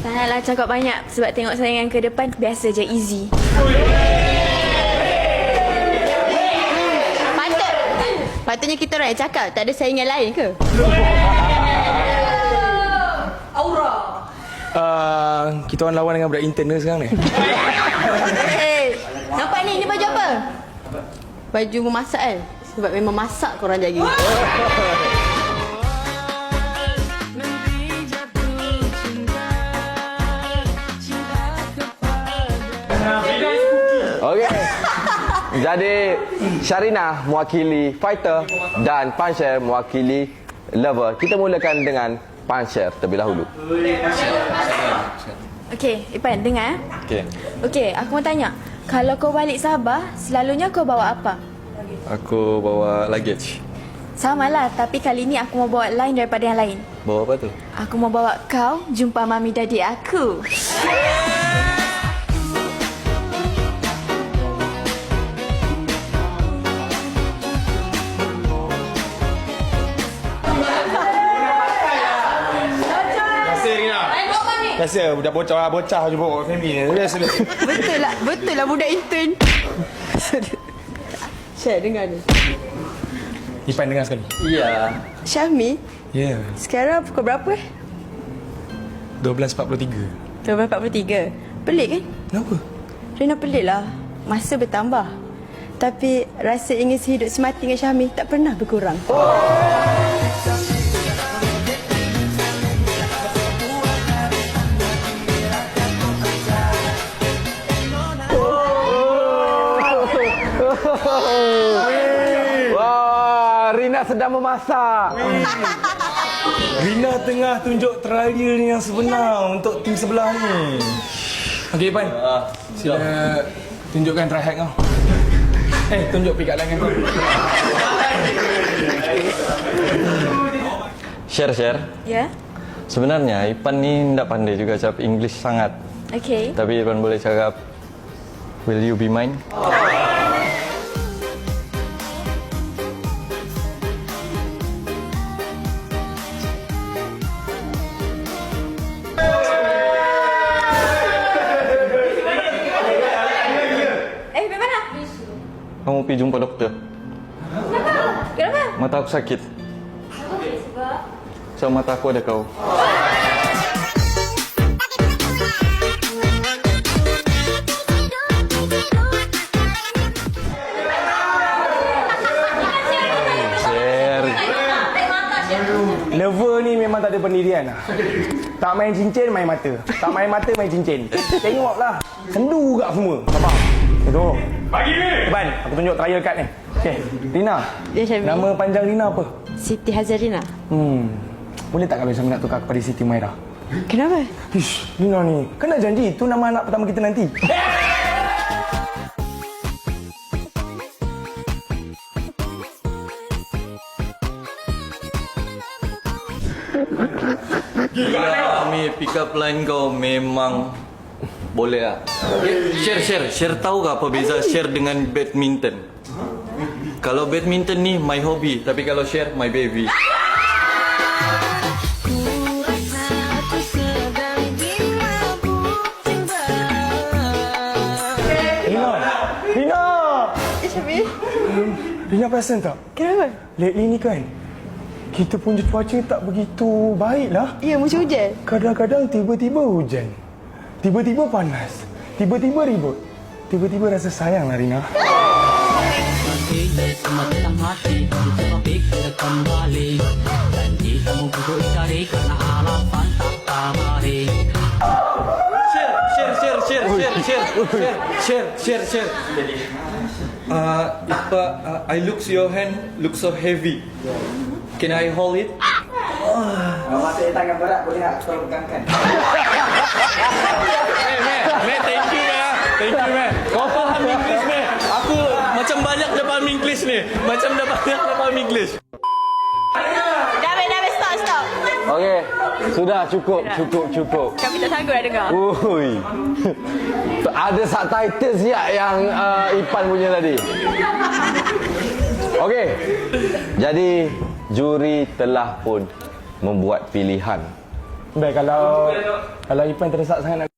Tak naklah cakap banyak sebab tengok saingan ke depan biasa je easy. Patut. Patutnya kita orang yang cakap. Tak ada saingan lain ke? Uh, kita orang lawan dengan budak intern sekarang ni? Eh, nampak ni? Ni baju apa? Baju memasak kan? Sebab memang masak korang jaga. Okey. Jadi Syarina mewakili fighter dan Pansher mewakili lover. Kita mulakan dengan Pansher terlebih dahulu. Okey, Ipan dengar. eh. Okay. Okey, aku mau tanya. Kalau kau balik Sabah, selalunya kau bawa apa? Aku bawa luggage. Sama lah, tapi kali ni aku mau bawa lain daripada yang lain. Bawa apa tu? Aku mau bawa kau jumpa mami daddy aku. Biasa budak bocah-bocah je bawa family ni. Biasa. Betul lah. Betul lah budak intern. Syed, dengar ni. Ipan dengar sekali. Ya. Syahmi, Ya, yeah. sekarang pukul berapa eh? 12.43. 12.43. Pelik kan? Kenapa? Rina pelik lah. Masa bertambah. Tapi rasa ingin sehidup semati dengan Syahmi tak pernah berkurang. Wah, Rina sedang memasak. Rina tengah tunjuk trial ni yang sebenar untuk tim sebelah ni. Okey, Ipan. Sila tunjukkan try hack kau. Eh, tunjuk pick up line kau. Share share. Ya? Sebenarnya Ipan ni tak pandai juga cakap English sangat. Okey. Tapi Ipan boleh cakap Will you be mine? Eh, Kamu pergi jumpa doktor. Kenapa? Mata aku sakit. So mata aku ada kau. Lover ni memang tak ada pendirian lah. Tak main cincin, main mata. Tak main mata, main cincin. Tengoklah. Sendu juga semua. Nampak? Itu. Pagi ni. Ipan, aku tunjuk trial card ni. Okey, Rina. Ya, Syahmi. Nama panjang Rina apa? Siti Hazarina. Hmm. Boleh tak kalau Syami nak tukar kepada Siti Maira? Kenapa? Ish, Rina ni. Dah janji itu nama anak pertama kita nanti. Kami pick up line kau memang boleh lah. Eh, Share, share. Share tahu ke apa beza share dengan badminton? Kalau badminton ni my hobby, tapi kalau share my baby. Rina. Rina. Eh, Syahmi. Rina perasan tak? Kenapa? Lately ni kan, kita punya cuaca tak begitu baik lah. Ya, musim hujan. Kadang-kadang tiba-tiba hujan. Tiba-tiba panas. Tiba-tiba ribut. Tiba-tiba rasa sayang lah Rina. Share, share, share, share, share, ah, Uh, I look your hand look so heavy. Can I hold it? Mama saya tangan berat boleh tak? Kau pegangkan. Hey, man, man, thank you, man. Thank you, man. Kau faham English, man. Aku macam banyak dah faham English ni. Macam dah banyak dah faham English. Dah habis, dah habis. Stop, stop. Okey. Sudah cukup, cukup, cukup. Kami tak sanggup dah dengar. Ui. Ada subtitles siap yang uh, Ipan punya tadi. Okey. Jadi juri telah pun membuat pilihan. Baik kalau kalau Ipan terdesak sangat nak